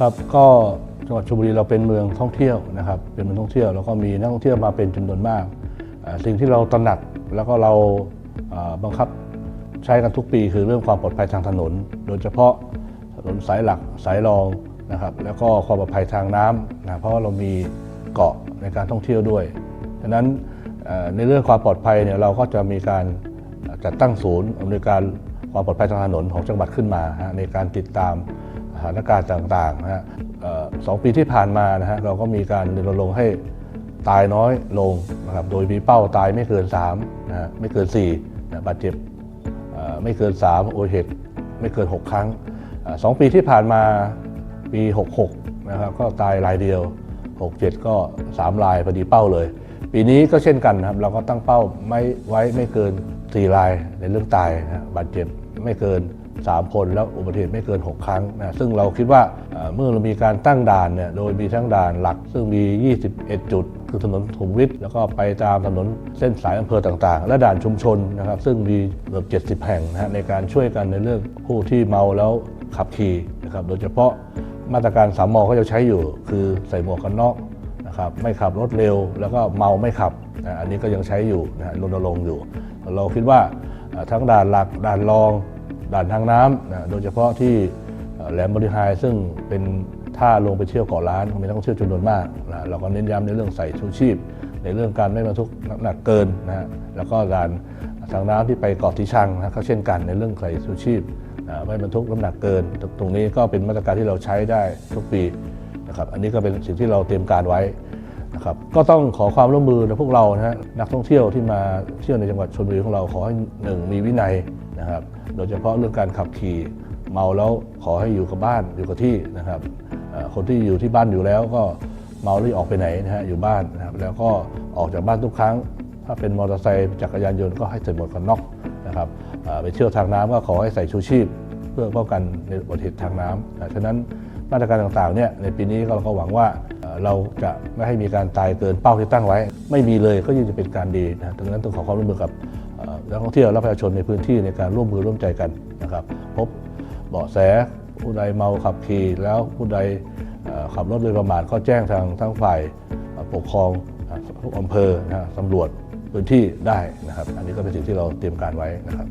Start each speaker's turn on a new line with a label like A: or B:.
A: ครับก็จังหวัดชลบุรีเราเป็นเมืองท่องเที่ยวนะครับ เป็นเมืองท่องเที่ยวแล้วก็มีนักท่องเที่ยวมาเป็นจำนวนมาก สิ่งที่เราตระหนักแล้วก็เราบังคับใช้กันทุกปีคือเรื่องความปลอดภัยทางถนน โดยเฉพาะถนนสายหลักสายรองนะครับ แล้วก็ความปลอดภัยทางน้ำนะเพราะว่าเรามีเกาะในการท่องเที่ยวด้วยฉะนั้นในเรื่องความปลอดภัยเนี่ยเราก็จะมีการจัดตั้งศูนย์อำนวยการความปลอดภัยทางถนนของจังหวัดขึ้นมาในการติดตาม ถานการณ์ต่างๆนะฮะสองปีที่ผ่านมานะฮะเราก็มีการรณรงค์ให้ตายน้อยลงนะครับโดยมีเป้าตายไม่เกิน3นะฮะไม่เกิน4นะบาดเจ็บไม่เกิน 3 โอเหตุไม่เกิน 6 ครั้งอสองปีที่ผ่านมาปี 66นะครับก็ตายรายเดียว 67 ก็ 3 รายพอดีเป้าเลย ปีนี้ก็เช่นกันนะครับเราก็ตั้งเป้าไม่ไว้ไม่เกิน 4 รายในเรื่องตายนะบาดเจ็บไม่เกิน 3 คนแล้วอุบัติเหตุไม่เกิน 6 ครั้งนะซึ่งเราคิดว่าเมื่อเรามีการตั้งด่านเนี่ยโดยมีทั้งด่านหลัก ซึ่งมี 21 จุด คือถนนสุขุมวิทแล้วก็ไปตามถนนเส้นสายอำเภอต่างๆ และด่านชุมชนนะครับซึ่งมีเกือบ70 แห่งนะฮะในการช่วยกันในเรื่องผู้ที่เมาแล้วขับขี่นะครับโดยเฉพาะมาตรการสามมอก็จะใช้อยู่ คือใส่หมวกกันน็อกนะครับไม่ขับรถเร็ว แล้วก็เมาไม่ขับนะอันนี้ก็ยังใช้อยู่นะฮะรณรงค์อยู่ เราคิดว่าทั้งด่านหลักด่านรอง ด่านทางน้ำนะโดยเฉพาะที่แหลมบริหายซึ่งเป็นท่าลงไปเที่ยวเกาะล้านมีนักท่องเที่ยวจำนวนมากนะเราก็เน้นย้ำในเรื่องใส่ชูชีพ ในเรื่องการไม่บรรทุกน้ำหนักเกินนะฮะแล้วก็ด่านทางน้ำที่ไปเกาะทิชังนะก็เช่นกันในเรื่องใส่ชูชีพนะไม่บรรทุกน้ำหนักเกิน ตรงนี้ก็เป็นมาตรการที่เราใช้ได้ทุกปีนะครับอันนี้ก็เป็นสิ่งที่เราเตรียมการไว้ ครับก็ต้องขอความร่วมมือในพวกเรานะฮะนักท่องเที่ยวที่มาเที่ยวในจังหวัดชลบุรีของเราขอให้หนึ่งมีวินัยนะครับโดยเฉพาะเรื่องการขับขี่เมาแล้วขอให้อยู่กับบ้านอยู่กับที่นะครับคนที่อยู่ที่บ้านอยู่แล้วก็เมาแล้วอย่ออกไปไหนนะฮะอยู่บ้านนะครับแล้วก็ออกจากบ้านทุกครั้ง ถ้าเป็นมอเตอร์ไซค์จักรยานยนต์ก็ให้ใส่หมวกกันน็อกนะครับไปเที่ยวทางน้ำก็ขอให้ใส่ชูชีพ เพื่อป้องกันในอุบัติเหตุทางน้ำฉะนั้นมาตรการต่างๆเนี่ยในปีนี้เราก็หวังว่า เราจะไม่ให้มีการตายเกินเป้าที่ตั้งไว้ ไม่มีเลยก็ยิ่งจะเป็นการดีนะดังนั้นต้องขอความร่วมมือกับนักท่องเที่ยวและประชาชนในพื้นที่ในการร่วมมือร่วมใจกันนะครับ พบเบาะแสผู้ใดเมาขับขี่แล้วผู้ใดขับรถโดยประมาทก็แจ้งทางทั้งฝ่ายปกครองทุกอำเภอนะตำรวจพื้นที่ได้นะครับ อันนี้ก็เป็นสิ่งที่เราเตรียมการไว้นะครับ